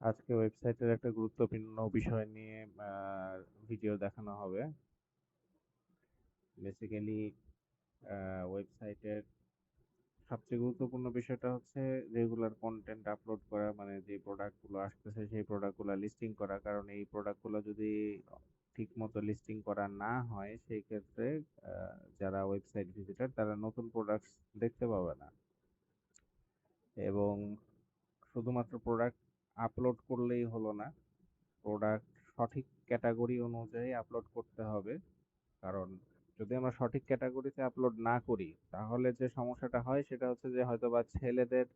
আজকে ওয়েবসাইটের একটা গুরুত্বপূর্ণ বিষয় নিয়ে ভিডিও দেখানো হবে। বেসিক্যালি ওয়েবসাইটের সবচেয়ে গুরুত্বপূর্ণ বিষয়টা হচ্ছে রেগুলার কন্টেন্ট আপলোড করা মানে যে প্রোডাক্টগুলো আসতেছে সেই প্রোডাক্টগুলো লিস্টিং করা। কারণ এই প্রোডাক্টগুলো যদি ঠিক মতো লিস্টিং করা না হয়, সেই ক্ষেত্রে যারা ওয়েবসাইট ভিজিটার তারা নতুন প্রোডাক্ট দেখতে পাবে না। এবং শুধুমাত্র প্রোডাক্ট আপলোড করলেই হলো না। প্রোডাক্ট সঠিক ক্যাটাগরি অনুযায়ী আপলোড করতে হবে। কারণ যদি আমরা সঠিক ক্যাটাগরিতে আপলোড না করি, তাহলে যে সমস্যাটা হয় সেটা হচ্ছে যে হয়তো বা ছেলেদের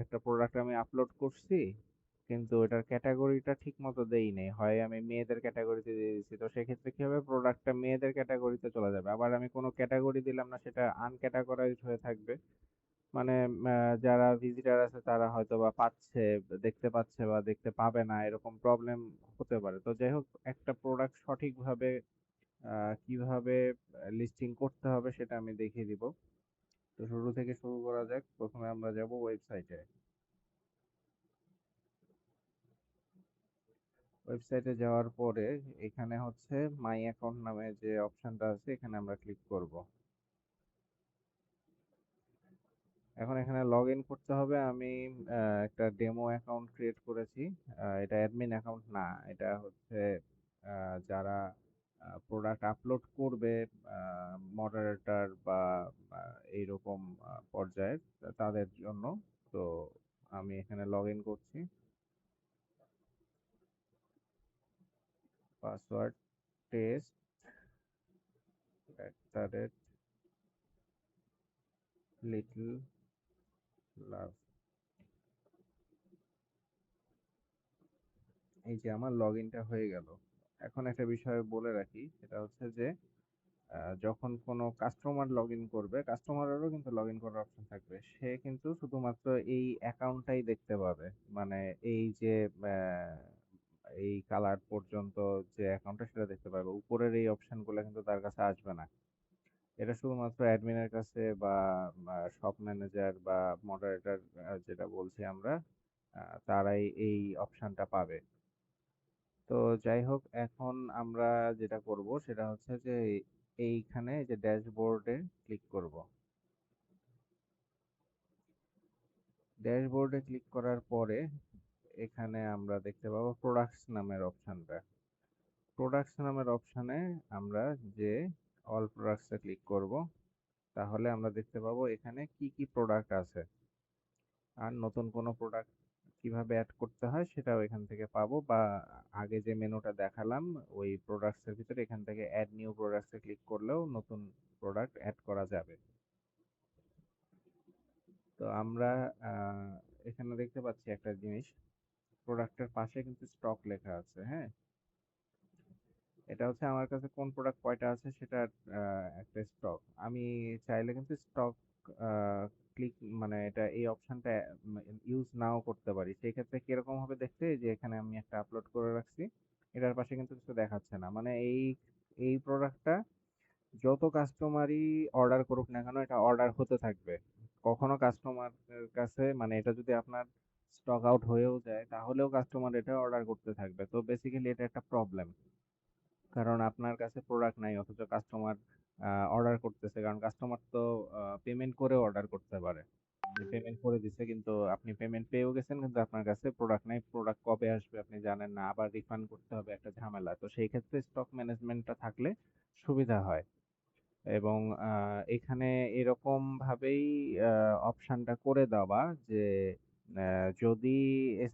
একটা প্রোডাক্ট আমি আপলোড করছি, কিন্তু এটার ক্যাটাগরিটা ঠিক মতো দেই নেই। হয় আমি মেয়েদের ক্যাটাগরিতে দিয়ে দিচ্ছি, তো সেক্ষেত্রে কি হবে? প্রোডাক্টটা মেয়েদের ক্যাটাগরিতে চলে যাবে। আবার আমি কোনো ক্যাটাগরি দিলাম না, সেটা আনক্যাটাগরাইজড হয়ে থাকবে। মানে যারা ভিজিটার আছে তারা হয়তো বা পাচ্ছে, দেখতে পাচ্ছে বা দেখতে পাবে না, এরকম প্রবলেম হতে পারে। তো যাই হোক, একটা প্রোডাক্ট সঠিকভাবে কীভাবে লিস্টিং করতে হবে সেটা আমি দেখিয়ে দিব। তো শুরু থেকে শুরু করা যাক। প্রথমে আমরা যাব ওয়েবসাইটে ওয়েবসাইটে যাওয়ার পরে এখানে হচ্ছে মাই অ্যাকাউন্ট নামে যে অপশনটা আছে, এখানে আমরা ক্লিক করব। এখন এখানে লগ ইন করতে হবে। আমি একটা ডেমো অ্যাকাউন্ট ক্রিয়েট করেছি। এটা অ্যাডমিন অ্যাকাউন্ট না, এটা হচ্ছে যারা প্রোডাক্ট আপলোড করবে মডারেটর বা এইরকম পর্যায়ের তাদের জন্য। তো আমি এখানে লগ ইন করছি। Password test at the rate little love. এই যে আমার লগ ইনটা হয়ে গেল, এখন একটা বিষয় বলে রাখি, সেটা হচ্ছে যে যখন কোনো কাস্টমার লগ ইন করবে কাস্টমারেরও কিন্তু লগ করার অপশন থাকবে। সে কিন্তু শুধুমাত্র এই অ্যাকাউন্টটাই দেখতে পাবে। মানে এই যে এই কালার পর্যন্ত যে অ্যাকাউন্টটা সেটা দেখতে পাবে। উপরের এই অপশনগুলো কিন্তু তার কাছে আসবে না। এটা শুধুমাত্র অ্যাডমিনের কাছে বা শপ ম্যানেজার বা মডারেটর যেটা বলছি আমরা তারাই এই অপশনটা পাবে। তো যাই হোক, এখন আমরা যেটা করব সেটা হচ্ছে যে, এইখানে যে ড্যাশবোর্ডে ক্লিক করব। ড্যাশবোর্ডে ক্লিক করার পরে এখানে আমরা দেখতে পাবো প্রোডাক্টস নামের অপশনটা প্রোডাক্টস নামের অপশানে আমরা যে অল প্রোডাক্টসে ক্লিক করব। তাহলে আমরা দেখতে পাবো এখানে কি কি প্রোডাক্ট আছে। আর নতুন কোনো প্রোডাক্ট কীভাবে অ্যাড করতে হয় সেটাও এখান থেকে পাবো বা আগে যে মেনুটা দেখালাম, ওই প্রোডাক্টসের ভিতরে এখান থেকে অ্যাড নিউ প্রোডাক্টসে ক্লিক করলেও নতুন প্রোডাক্ট অ্যাড করা যাবে। তো আমরা এখানে দেখতে পাচ্ছি একটা জিনিস। প্রোডাক্টের পাশে কিন্তু স্টক লেখা আছে হ্যাঁ? এটা হচ্ছে আমার কাছে কোন প্রোডাক্ট কয়টা আছে সেটা একটা স্টক আমি চাইলে কিন্তু স্টক ক্লিক মানে এটা এই অপশনটা ইউজ নাও করতে পারি। সেই ক্ষেত্রে কীরকম হবে দেখতে যে এখানে আমি একটা আপলোড করে রাখছি, এটার পাশে কিন্তু কিছু দেখাচ্ছে না। মানে এই এই প্রোডাক্টটা যত কাস্টমারই অর্ডার করুক না কেন, এটা অর্ডার হতে থাকবে। কখনো কাস্টমারের কাছে মানে এটা যদি আপনার স্টক আউট হয়েও যায়, তাহলেও কাস্টমার এটা অর্ডার করতে থাকবে। তো বেসিক্যালি এটা একটা প্রবলেম কারণ আপনার কাছে প্রোডাক্ট নাই, অথচ কাস্টমার অর্ডার করতেছে। কারণ কাস্টমার তো পেমেন্ট করেও অর্ডার করতে পারে। পেমেন্ট করে দিছে, কিন্তু আপনি পেমেন্ট পেয়েও গেছেন, কিন্তু আপনার কাছে প্রোডাক্ট নাই। প্রোডাক্ট কবে আসবে আপনি জানেন না। আবার রিফান্ড করতে হবে একটা ঝামেলা। তো সেই ক্ষেত্রে স্টক ম্যানেজমেন্টটা থাকলে সুবিধা হয়। এবং এখানে এরকম ভাবেই অপশনটা করে দেওয়া যে যদি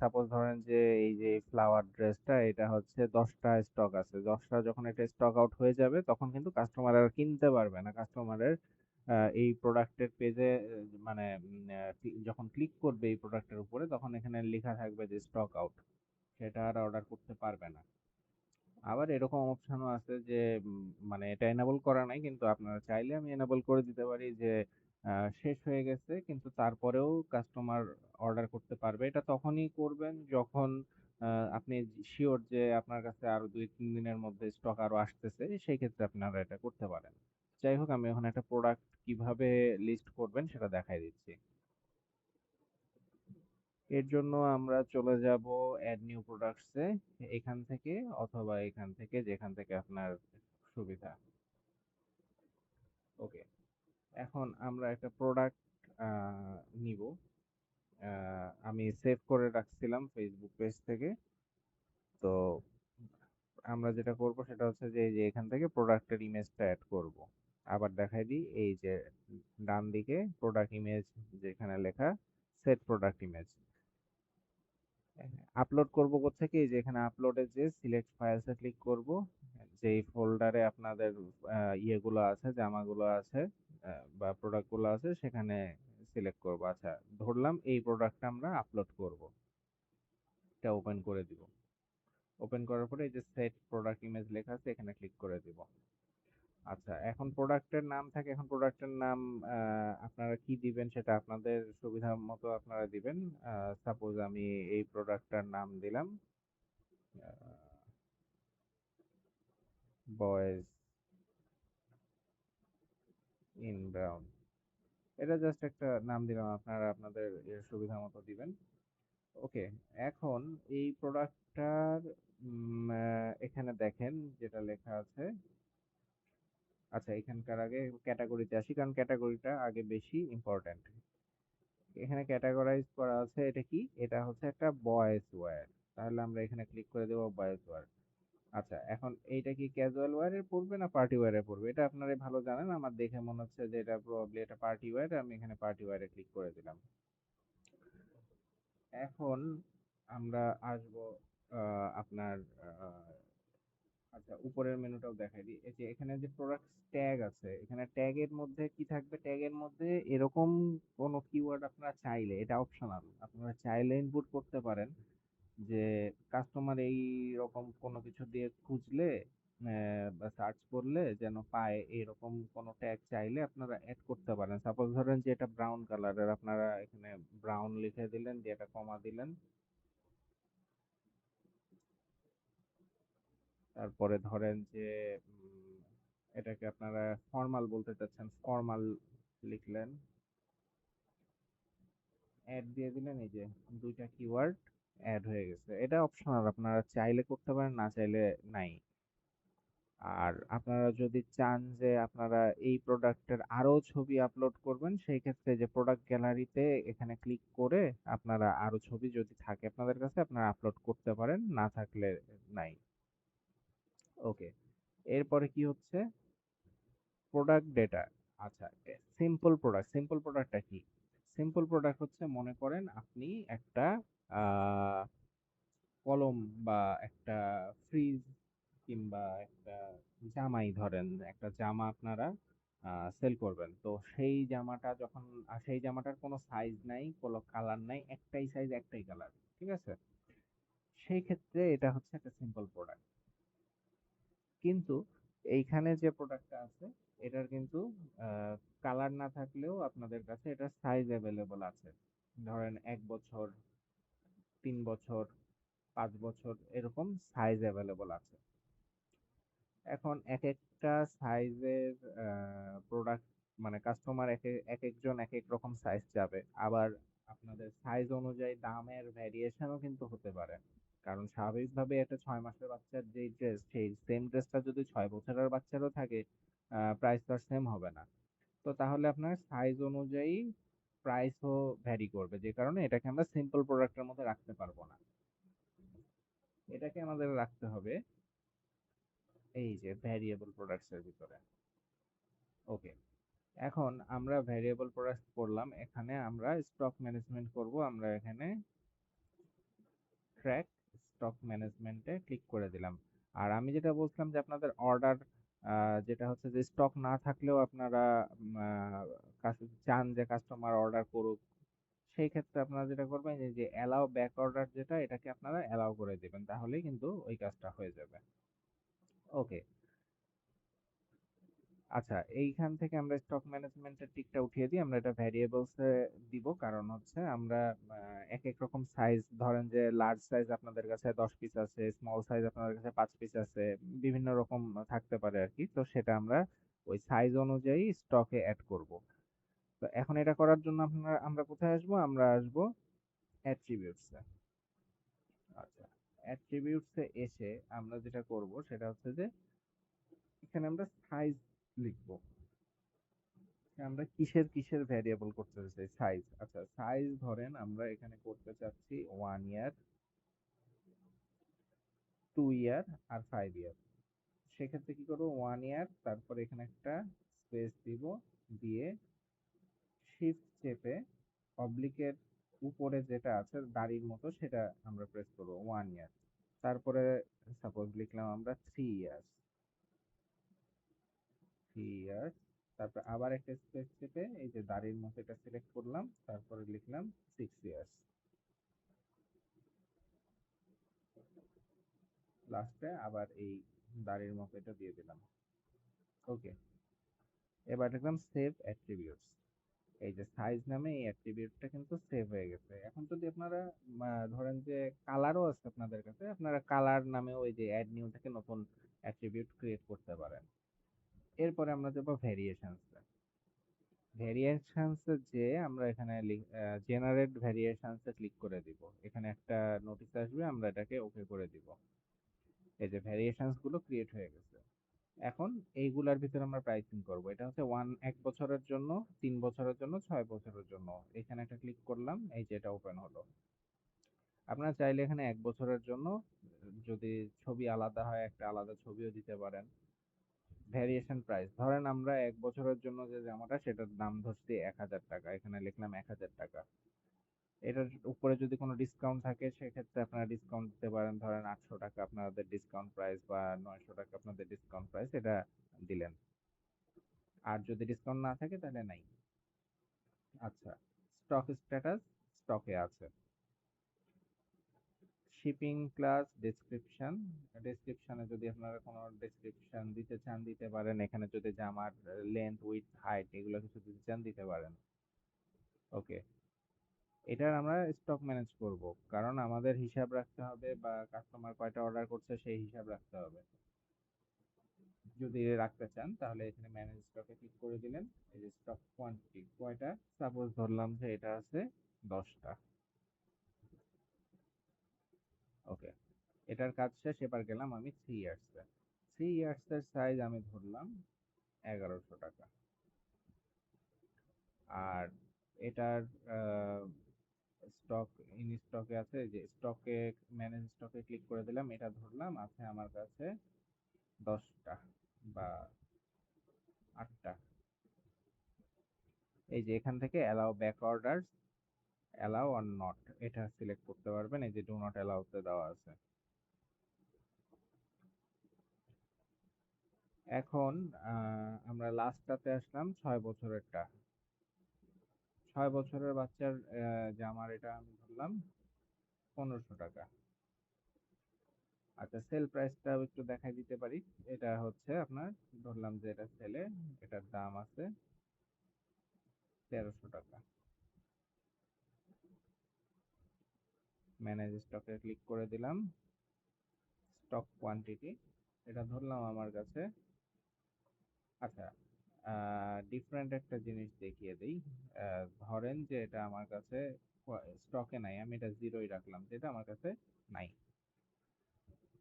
সাপোজ ধরেন যে এই যে ফ্লাওয়ার ড্রেসটা এটা হচ্ছে দশটা স্টক আছে। দশটা যখন এটা স্টক আউট হয়ে যাবে, তখন কিন্তু কাস্টমার আর কিনতে পারবে না। কাস্টমারের এই প্রোডাক্টের পেজে মানে যখন ক্লিক করবে এই প্রোডাক্টের উপরে, তখন এখানে লেখা থাকবে যে স্টক আউট সেটা আর অর্ডার করতে পারবে না। আবার এরকম অপশনও আছে যে মানে এটা এনাবল করা নাই, কিন্তু আপনারা চাইলে আমি এনাবল করে দিতে পারি যে শেষ হয়ে গেছে। কিন্তু তারপরেও কাস্টমার অর্ডার করতে পারবে। এটা তখনই করবেন যখন আপনি শিওর যে আপনার কাছে আরও দুই, তিন দিনের মধ্যে স্টক আরও আসতেছে, সেই ক্ষেত্রে আপনারা এটা করতে পারেন। যাই হোক, আমি এখন একটা প্রোডাক্ট কীভাবে লিস্ট করবেন সেটা দেখাই দিচ্ছি। এর জন্য আমরা চলে যাব অ্যাড নিউ প্রোডাক্টসে এখান থেকে অথবা এখান থেকে যেখান থেকে আপনার সুবিধা। এখন আমরা একটা প্রোডাক্ট নিব। আমি সেভ করে রাখছিলাম ফেসবুক পেজ থেকে। তো আমরা যেটা করব সেটা হচ্ছে যে যে এখান থেকে প্রোডাক্টের ইমেজটা অ্যাড করব। আবার দেখাই দিই, এই যে ডান দিকে প্রোডাক্ট ইমেজ যেখানে লেখা সেট প্রোডাক্ট ইমেজ আপলোড করব কোথেকে এই যে এখানে আপলোডে যে সিলেক্ট ফাইলসে ক্লিক করব। যেই ফোল্ডারে আপনাদের ইয়েগুলো আছে, জামাগুলো আছে বা প্রোডাক্টগুলো আছে সেখানে সিলেক্ট করব। আচ্ছা ধরলাম এই প্রোডাক্টটা আমরা আপলোড করব। এটা ওপেন করে দিব। ওপেন করার পরে এই যে সেট প্রোডাক্ট ইমেজ লেখা আছে, এখানে ক্লিক করে দিব। আচ্ছা এখন প্রোডাক্টের নাম থাকে, এখন প্রোডাক্টের নাম আপনারা কি দিবেন সেটা আপনাদের সুবিধা মতো আপনারা দিবেন। সাপোজ আমি এই প্রোডাক্টটার নাম দিলাম বয়েজ ইন ব্রাউন এটা জাস্ট একটা নাম দিলাম, আপনারা আপনাদের সুবিধা মতো দিবেন। ওকে এখন এই প্রোডাক্টটার এখানে দেখেন যেটা লেখা আছে। আচ্ছা এখানকার আগে ক্যাটাগরিতে আসি, কারণ ক্যাটাগরিটা আগে বেশি ইম্পর্ট্যান্ট এখানে ক্যাটাগরাইজ করা আছে এটা কি? এটা হচ্ছে একটা বয়েজ ওয়্যার তাহলে আমরা এখানে ক্লিক করে দেবো বয়েজ ওয়্যার আচ্ছা এখন এইটা কি ক্যাজুয়াল ওয়্যারে পড়বে না পার্টি ওয়্যারে পড়বে এটা আপনারা ভালো জানেন। আমার দেখে মনে হচ্ছে যে এটা প্রবাবলি এটা পার্টি ওয়্যার আমি এখানে পার্টি ওয়্যারে ক্লিক করে দিলাম। এখন আমরা আসব আপনার আচ্ছা উপরের মেনুটাও দেখাই দিই। এই যে এখানে যে প্রোডাক্ট ট্যাগ আছে, এখানে ট্যাগের মধ্যে কি থাকবে? ট্যাগের মধ্যে এরকম কোনো কিওয়ার্ড আপনারা চাইলে, এটা অপশনাল আপনারা চাইলে ইনপুট করতে পারেন। যে কাস্টমার এই রকম কোনো কিছু দিয়ে খুঁজলে বা সার্চ করলে যেন পায়, এরকম কোনো ট্যাগ চাইলে আপনারা অ্যাড করতে পারেন। সাপোজ ধরেন যে এটা ব্রাউন কালারের আপনারা এখানে ব্রাউন লিখে দিলেন, দিয়ে এটা কমা দিলেন। তারপরে ধরেন যে এটাকে আপনারা ফর্মাল বলতে চাচ্ছেন ফর্মাল লিখলেন। অ্যাড দিয়ে দিলেন, এই যে দুইটা কিওয়ার্ড অ্যাড হয়ে গেছে। এটা অপশনাল আপনারা চাইলে করতে পারেন, না চাইলে নাই। আর আপনারা যদি চান যে আপনারা এই প্রোডাক্টের আরও ছবি আপলোড করবেন, সেই ক্ষেত্রে যে প্রোডাক্ট গ্যালারিতে এখানে ক্লিক করে আপনারা আরও ছবি যদি থাকে আপনাদের কাছে, আপনারা আপলোড করতে পারেন, না থাকলে নাই। ওকে এরপরে কি হচ্ছে? প্রোডাক্ট ডেটা আচ্ছা সিম্পল প্রোডাক্ট সিম্পল প্রোডাক্টটা কি? সিম্পল প্রোডাক্ট হচ্ছে, মনে করেন আপনি একটা কলম বা একটা ফ্রিজ কিংবা একটা জামাই ধরেন, একটা জামা আপনারা সেল করবেন। তো সেই জামাটা যখন সেই জামাটার কোনো সাইজ নাই, কোনো কালার নাই, একটাই সাইজ একটাই কালার ঠিক আছে? সেই ক্ষেত্রে এটা হচ্ছে একটা সিম্পল প্রোডাক্ট কিন্তু এইখানে যে প্রোডাক্টটা আছে, এটার কিন্তু কালার না থাকলেও আপনাদের কাছে এটার সাইজ অ্যাভেলেবল আছে। ধরেন এক বছর তিন বছর, পাঁচ বছর এরকম সাইজ অ্যাভেলেবল আছে। এখন এক একটা সাইজের প্রোডাক্ট মানে কাস্টমার এক এক- এক একজন এক এক রকম সাইজ যাবে। আবার আপনাদের সাইজ অনুযায়ী দামের ভ্যারিয়েশনও কিন্তু হতে পারে। কারণ স্বাভাবিকভাবে একটা ছয় মাসের বাচ্চার যেই ড্রেস সেই সেম ড্রেসটা যদি ছয় বছরের বাচ্চারও থাকে প্রাইস তো আর সেম হবে না। তো তাহলে আপনার সাইজ অনুযায়ী প্রাইসও ভ্যারি করবে। যে কারণে এটাকে আমরা সিম্পল প্রোডাক্টের মধ্যে রাখতে পারব না। এটাকে আমাদের রাখতে হবে এই যে ভ্যারিয়েবল প্রোডাক্টস এর ভিতরে। ওকে এখন আমরা ভ্যারিয়েবল প্রোডাক্ট করলাম। এখানে আমরা স্টক ম্যানেজমেন্ট করব। আমরা এখানে ট্র্যাক স্টক ম্যানেজমেন্টে ক্লিক করে দিলাম। আর আমি যেটা বলছিলাম যে আপনাদের অর্ডার যেটা হচ্ছে যে স্টক না থাকলেও আপনারা চান যে কাস্টমার অর্ডার করুক, সেই ক্ষেত্রে আপনারা যেটা করবেন যে অ্যালাউ ব্যাক অর্ডার যেটা, এটাকে আপনারা অ্যালাউ করে দেবেন, তাহলেই কিন্তু ওই কাজটা হয়ে যাবে। ওকে আচ্ছা এইখান থেকে আমরা স্টক ম্যানেজমেন্টের টিকটা উঠিয়ে দিই, আমরা এটা ভ্যারিয়েবলস এ দিব, কারণ হচ্ছে আমরা এক এক রকম সাইজ ধরেন যে লার্জ সাইজ আপনাদের কাছে দশ পিস আছে স্মল সাইজ আপনাদের কাছে পাঁচ পিস আছে, বিভিন্ন রকম থাকতে পারে আর কি, তো সেটা আমরা ওই সাইজ অনুযায়ী স্টকে অ্যাড করব। তো এখন এটা করার জন্য আপনারা, আমরা কোথায় আসব? আমরা আসব অ্যাট্রিবিউটসে আচ্ছা অ্যাট্রিবিউটসে এসে আমরা যেটা করব সেটা হচ্ছে যে, এখানে আমরা সাইজ লিখব। আমরা কিসের কিসের ভ্যারিয়েবল করতে চাই? সাইজ আচ্ছা সাইজ ধরেন আমরা এখানে করতে চাচ্ছি ওয়ান ইয়ার টু ইয়ার আর ফাইভ ইয়ার সেক্ষেত্রে কি করব? ওয়ান ইয়ার তারপর এখানে একটা স্পেস দিব দিয়ে শিফট চেপে অবলিকের উপরে যেটা আছে, দাড়ির মতো, সেটা আমরা প্রেস করব ওয়ান ইয়ার তারপরে সাপোজ লিখলাম আমরা থ্রি ইয়ার্স থ্রি ইয়ার্স তারপর আবার একটা স্পেস চেপে এই যে দাড়ির মতো এটা সিলেক্ট করলাম, তারপরে লিখলাম সিক্স ইয়ার্স লাস্টে আবার এই দাড়ির মতো এটা দিয়ে দিলাম। ওকে এবার লিখলাম সেভ অ্যাট্রিবিউটস এই যে সাইজ নামে এই অ্যাট্রিবিউটটা কিন্তু সেভ হয়ে গেছে। এখন যদি আপনারা ধরেন যে কালারও আছে আপনাদের কাছে, আপনারা কালার নামে ওই যে অ্যাড নিউ থেকে নতুন অ্যাট্রিবিউট ক্রিয়েট করতে পারেন। এরপরে আমরা যাব ভ্যারিয়েশনস ভ্যারিয়েশনস যে আমরা এখানে জেনারেট ভ্যারিয়েশনস ক্লিক করে দিব। এখানে একটা নোটিশ আসবে, আমরা এটাকে ওকে করে দিব। এই যে ভ্যারিয়েশনসগুলো ক্রিয়েট হয়ে গেছে। এখন এইগুলার ভিতরে আমরা প্রাইসিং করব। এটা হচ্ছে ওয়ান এক বছরের জন্য, তিন বছরের জন্য, ছয় বছরের জন্য। এখানে একটা ক্লিক করলাম, এই যে এটা ওপেন হলো। আপনারা চাইলে এখানে এক বছরের জন্য, যদি ছবি আলাদা হয়, একটা আলাদা ছবিও দিতে পারেন। ভ্যারিয়েশন প্রাইস ধরেন আমরা এক বছরের জন্য যে জামাটা, সেটার দাম ধরছি এক হাজার টাকা। এখানে লিখলাম এক হাজার টাকা। এটার উপরে যদি কোনো ডিসকাউন্ট থাকে, সেক্ষেত্রে আপনারা ডিসকাউন্ট দিতে পারেন। ধরেন আটশো টাকা আপনাদের ডিসকাউন্ট প্রাইস বা নয়শো টাকা আপনাদের ডিসকাউন্ট প্রাইস এটা দিলেন। আর যদি ডিসকাউন্ট না থাকে, তাহলে নাই। আচ্ছা স্টক স্ট্যাটাস স্টকে আছে। শিপিং ক্লাস ডেসক্রিপশন ডেসক্রিপশনে যদি আপনারা কোনো ডেসক্রিপশন দিতে চান, দিতে পারেন। এখানে যদি জামার লেন্থ উইথ হাইট এগুলো কিছু দিতে চান, দিতে পারেন। ওকে এটার আমরা স্টক ম্যানেজ করব। কারণ আমাদের হিসাব রাখতে হবে বা কাস্টমার কয়টা অর্ডার করছে সেই হিসাব রাখতে হবে। যদি রাখতে চান, তাহলে এখানে ম্যানেজ স্টকে ক্লিক করে দিলেন। এই যে স্টক কোয়ান্টিটি কয়টা? সাপোজ ধরলাম যে এটা আছে দশটা। ওকে এটার কাজ শেষ, এবার গেলাম আমি থ্রি ইয়ার্স থ্রি ইয়ার্স এর সাইজ আমি ধরলাম এগারোশো টাকা। আর এটার স্টক ইন স্টকে আছে যে স্টকে ম্যানেজ স্টকে ক্লিক করে দিলাম, এটা ধরলাম, আছে আমার কাছে দশটা বা আটটা। এই যে এখান থেকে allow back orders allow or not এটা সিলেক্ট করতে পারবেন, এই যে ডু নট অ্যালাউতে দেওয়া আছে। এখন আমরা লাস্টটাতে আসলাম, ছয় বছরেরটা। ছয় বছরের বাচ্চার জামার এটা আমি ধরলাম পনেরোশো টাকা। আচ্ছা সেল প্রাইসটা একটু দেখাই দিতে পারি। এটা হচ্ছে আপনার, ধরলাম যে এটা সেলে এটার দাম আছে তেরোশো টাকা। ম্যানেজ স্টকে ক্লিক করে দিলাম। স্টক কোয়ান্টিটি এটা ধরলাম আমার কাছে। আচ্ছা ডিফারেন্ট একটা জিনিস দেখিয়ে দিই। ধরেন যে এটা আমার কাছে স্টকে নাই, আমি এটা জিরোই রাখলাম, যেটা আমার কাছে নাই।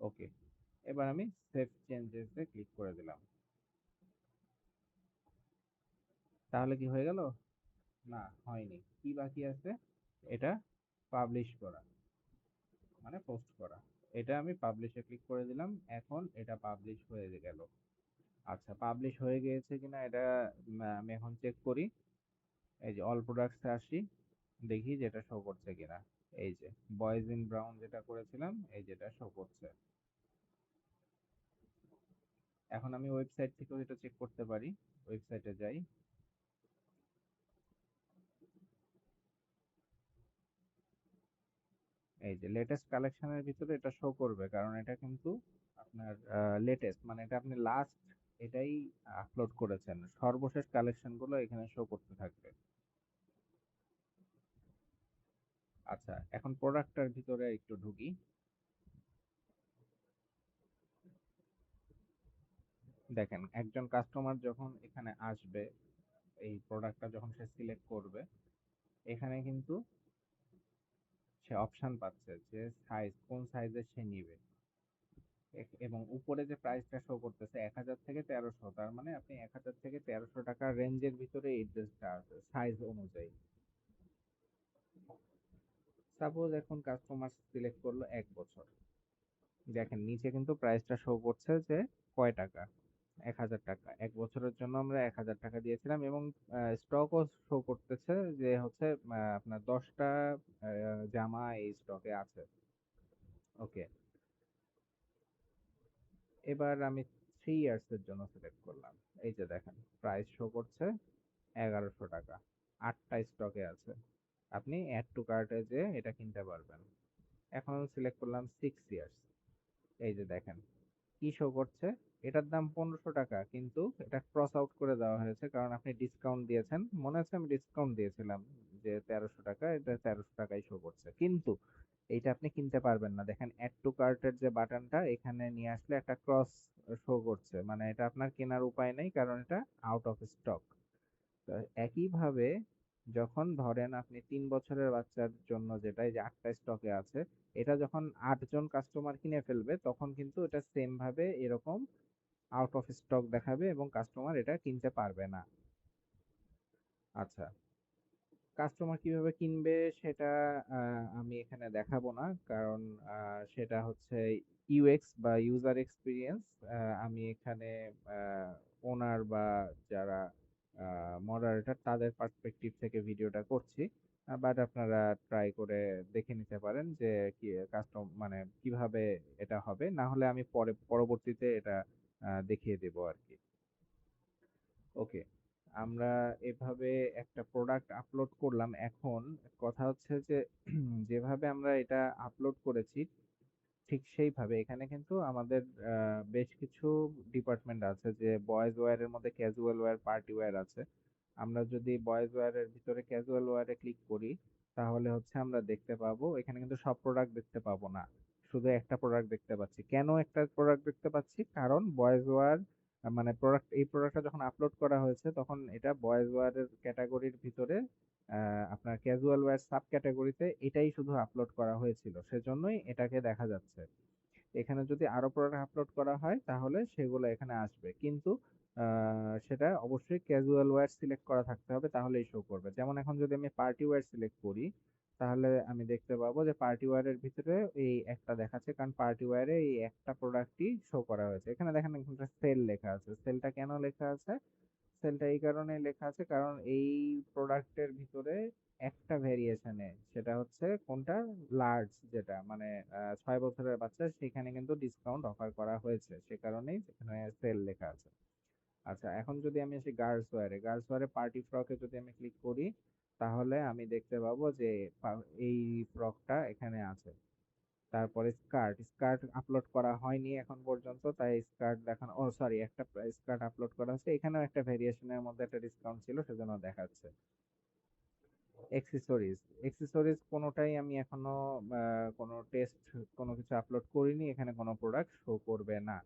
ওকে এবার আমি সেভ চেঞ্জেসে ক্লিক করে দিলাম। তাহলে কি হয়ে গেল? না, হয়নি। কি বাকি আছে? এটা পাবলিশ করা মানে পোস্ট করা। এটা আমি পাবলিশে ক্লিক করে দিলাম, এখন এটা পাবলিশ হয়ে গেল। আচ্ছা পাবলিশ হয়ে গিয়েছে কিনা এটা আমি এখন চেক করি। এই যে অল প্রোডাক্টসে আসি, দেখি যেটা শো করছে কিনা। এই যে বয়েজ ইন ব্রাউন যেটা করেছিলাম, এই যেটা শো করছে। এখন আমি ওয়েবসাইট থেকেও এটা চেক করতে পারি ওয়েবসাইটে যাই। এই যে লেটেস্ট কালেকশনের ভিতরে এটা শো করবে, কারণ এটা কিন্তু আপনার লেটেস্ট মানে এটা আপনি লাস্ট এটাই আপলোড করেছেন। সর্বশেষ কালেকশনগুলো এখানে শো করতে থাকবে। আচ্ছা এখন প্রোডাক্টটার ভিতরে একটু ঢুকি। দেখেন, একজন কাস্টমার যখন এখানে আসবে, এই প্রোডাক্টটা যখন সে সিলেক্ট করবে, এখানে কিন্তু সে অপশন পাচ্ছে যে সাইজ কোন সাইজের সে নিবে। এবং উপরে যে প্রাইসটা শো করতেছে এক হাজার থেকে তেরোশো, তার মানে আপনি এক হাজার থেকে তেরোশো টাকার রেঞ্জের ভিতরে এই ড্রেসটা আছে সাইজ অনুযায়ী। সাপোজ এখন কাস্টমার সিলেক্ট করল এক বছর। দেখেন, নিচে কিন্তু প্রাইসটা শো করছে যে কয় টাকা? এক হাজার টাকা। এক বছরের জন্য আমরা এক হাজার টাকা দিয়েছিলাম এবং স্টকও শো করতেছে যে হচ্ছে আপনার দশটা জামা এই স্টকে আছে। ওকে এবার আমি থ্রি ইয়ার্স এর জন্য সিলেক্ট করলাম। এই যে দেখেন প্রাইস শো করছে এগারোশো টাকা। আটটা স্টকে আছে। আপনি অ্যাড টু কার্টে যে এটা কিনতে পারবেন। এখন আমি সিলেক্ট করলাম সিক্স ইয়ার্স এই যে দেখেন, কি শো করছে? এটার দাম পনেরোশো টাকা, কিন্তু এটা ক্রস আউট করে দেওয়া হয়েছে কারণ আপনি ডিসকাউন্ট দিয়েছেন। মনে আছে আমি ডিসকাউন্ট দিয়েছিলাম যে তেরোশো টাকা, এটা তেরোশো টাকাই শো করছে। কিন্তু এইটা আপনি কিনতে পারবেন না। দেখেন অ্যাড টু কার্টের যে বাটনটা, এখানে নিয়ে আসলে একটা ক্রস শো করছে। মানে এটা আপনার কেনার উপায় নেই, কারণ এটা আউট অফ স্টক তো একইভাবে যখন ধরেন আপনি তিন বছরের বাচ্চার জন্য যেটা, এই যে আটটা স্টকে আছে, এটা যখন আটজন কাস্টমার কিনে ফেলবে, তখন কিন্তু এটা সেম ভাবে এরকম আউট অফ স্টক দেখাবে এবং কাস্টমার এটা কিনতে পারবে না। আচ্ছা। কাস্টমার কীভাবে কিনবে সেটা আমি এখানে দেখাবো না। কারণ সেটা হচ্ছে ইউএক্স বা ইউজার এক্সপিরিয়েন্স আমি এখানে ওনার বা যারা মডারেটর তাদের পার্সপেক্টিভ থেকে ভিডিওটা করছি। বাট আপনারা ট্রাই করে দেখে নিতে পারেন যে কি কাস্টম মানে কীভাবে এটা হবে। না হলে আমি পরে, পরবর্তীতে এটা দেখিয়ে দেবো আর কি ওকে আমরা এভাবে একটা প্রোডাক্ট আপলোড করলাম এখন, কথা হচ্ছে যে, যেভাবে আমরা এটা আপলোড করেছি, ঠিক সেইভাবে। এখানে কিন্তু আমাদের বেশ কিছু ডিপার্টমেন্ট আছে যে বয়েজ ওয়্যারের মধ্যে ক্যাজুয়াল ওয়্যার পার্টি ওয়্যার আছে। আমরা যদি বয়েজ ওয়্যারের ভিতরে ক্যাজুয়াল ওয়্যারে ক্লিক করি, তাহলে হচ্ছে আমরা দেখতে পাবো, এখানে কিন্তু সব প্রোডাক্ট দেখতে পাবো না। শুধু একটা প্রোডাক্ট দেখতে পাচ্ছি। কেন একটা প্রোডাক্ট দেখতে পাচ্ছি? কারণ বয়েজ ওয়্যার মানে প্রোডাক্ট এই প্রোডাক্টটা যখন আপলোড করা হয়েছে, তখন এটা বয়েজ ওয়্যারের ক্যাটাগরির ভিতরে আপনার ক্যাজুয়াল ওয়্যার সাব ক্যাটাগরিতে এটাই শুধু আপলোড করা হয়েছিল। সেজন্যই এটাকে দেখা যাচ্ছে। এখানে যদি আরও প্রোডাক্ট আপলোড করা হয়, তাহলে সেগুলো এখানে আসবে। কিন্তু সেটা অবশ্যই ক্যাজুয়াল ওয়্যার সিলেক্ট করা থাকতে হবে, তাহলেই শো করবে। যেমন এখন যদি আমি পার্টি ওয়্যার সিলেক্ট করি তাহলে আমি দেখতে পাবো যে পার্টি ওয়্যারের ভিতরে এই একটা দেখাচ্ছে, কারণ পার্টি ওয়্যারে এই একটা প্রোডাক্টই শো করা হয়েছে। এখানে দেখেন একটা সেল লেখা আছে। সেলটা কেন লেখা আছে? সেলটা এই কারণে লেখা আছে, কারণ এই প্রোডাক্টের ভিতরে একটা ভেরিয়েশনে সেটা হচ্ছে কোনটা? লার্জ যেটা মানে ছয় বছরের বাচ্চা, সেখানে কিন্তু ডিসকাউন্ট অফার করা হয়েছে। সে কারণেই এখানে সেল লেখা আছে। আচ্ছা এখন যদি আমি আসি গার্লস ওয়্যারে গার্লস ওয়্যারে পার্টি ফ্রকে যদি আমি ক্লিক করি তাহলে আমি দেখতে পাবো যে এই ফ্রকটা এখানে আছে। তারপরে স্কার্ট স্কার্ট আপলোড করা হয়নি এখন পর্যন্ত, তাই স্কার্ট দেখানো, ও সরি, একটা স্কার্ট আপলোড করা হচ্ছে। এখানেও একটা ভেরিয়েশনের মধ্যে একটা ডিসকাউন্ট ছিল, সেজন্য দেখাচ্ছে। এক্সেসরিজ এক্সেসরিজ কোনোটাই আমি এখনও কোনো টেস্ট কোনো কিছু আপলোড করিনি, এখানে কোনো প্রোডাক্ট শো করবে না।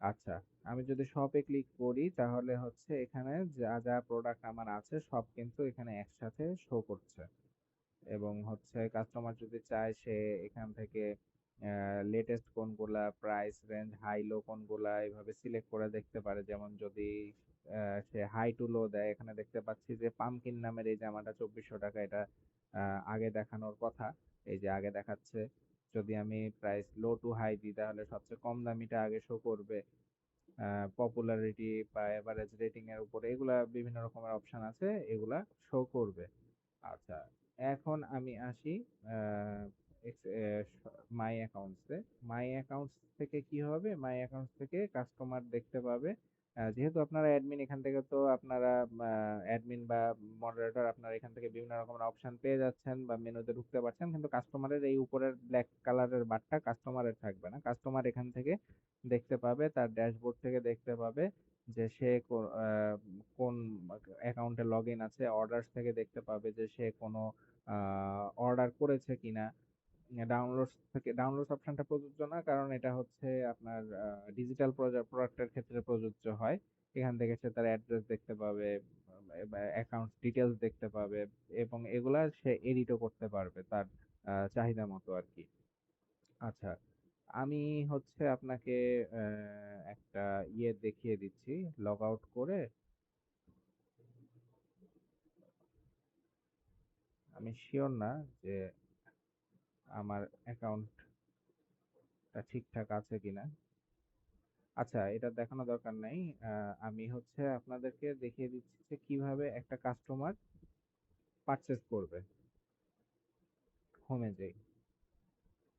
আচ্ছা আমি যদি শপে ক্লিক করি তাহলে হচ্ছে এখানে যা যা প্রোডাক্ট আমার আছে সব কিন্তু এখানে একসাথে শো করছে। এবং হচ্ছে কাস্টমার যদি চায় সে এখান থেকে লেটেস্ট কোনগুলা প্রাইস রেঞ্জ হাই লো কোনগুলা এভাবে সিলেক্ট করে দেখতে পারে। যেমন যদি সে হাই টু লো দেয়, এখানে দেখতে পাচ্ছি যে পামকিন নামের এই জামাটা চব্বিশশো টাকা, এটা আগে দেখানোর কথা। এই যে আগে দেখাচ্ছে। যদি আমি প্রাইস লো টু হাই দিই, তাহলে সবচেয়ে কম দামিটা আগে শো করবে। পপুলারিটি বা এভারেজ রেটিং এর উপরে এগুলা বিভিন্ন রকমের অপশন আছে, এগুলা শো করবে। আচ্ছা এখন আমি আসি মাই অ্যাকাউন্টসে মাই অ্যাকাউন্টস থেকে কি হবে? মাই অ্যাকাউন্টস থেকে কাস্টমার দেখতে পাবে। যেহেতু আপনারা অ্যাডমিন এখান থেকে তো আপনারা অ্যাডমিন বা মডারেটর আপনারা এখান থেকে বিভিন্ন রকমের অপশন পেয়ে যাচ্ছেন বা মেনুতে ঢুকতে পারছেন। কিন্তু কাস্টমারের এই উপরের ব্ল্যাক কালারের বারটা কাস্টমারের থাকবে না। কাস্টমার এখান থেকে দেখতে পাবে, তার ড্যাশবোর্ড থেকে দেখতে পাবে যে সে কোন অ্যাকাউন্টে লগ ইন আছে। অর্ডারস থেকে দেখতে পাবে যে সে কোনো অর্ডার করেছে কিনা। ডাউনলোড থেকে ডাউনলোড অপশনটা প্রযোজ্য না, কারণ এটা হচ্ছে আপনার ডিজিটাল প্রোডাক্টের ক্ষেত্রে প্রযোজ্য হয়। এখান থেকে সে তার অ্যাড্রেস দেখতে পাবে অ্যাকাউন্ট ডিটেলস দেখতে পাবে, এবং এগুলা সে এডিটও করতে পারবে তার চাহিদা মতো আর কি। আচ্ছা আমি হচ্ছে আপনাকে একটা ইয়ে দেখিয়ে দিচ্ছি লগ আউট করে। আমি শিওর না যে আমার অ্যাকাউন্টটা ঠিকঠাক আছে কিনা। আচ্ছা এটা দেখানো দরকার নাই। আমি হচ্ছে আপনাদেরকে দেখিয়ে দিচ্ছি যে কীভাবে একটা কাস্টমার পারচেস করবে। হোমে যাই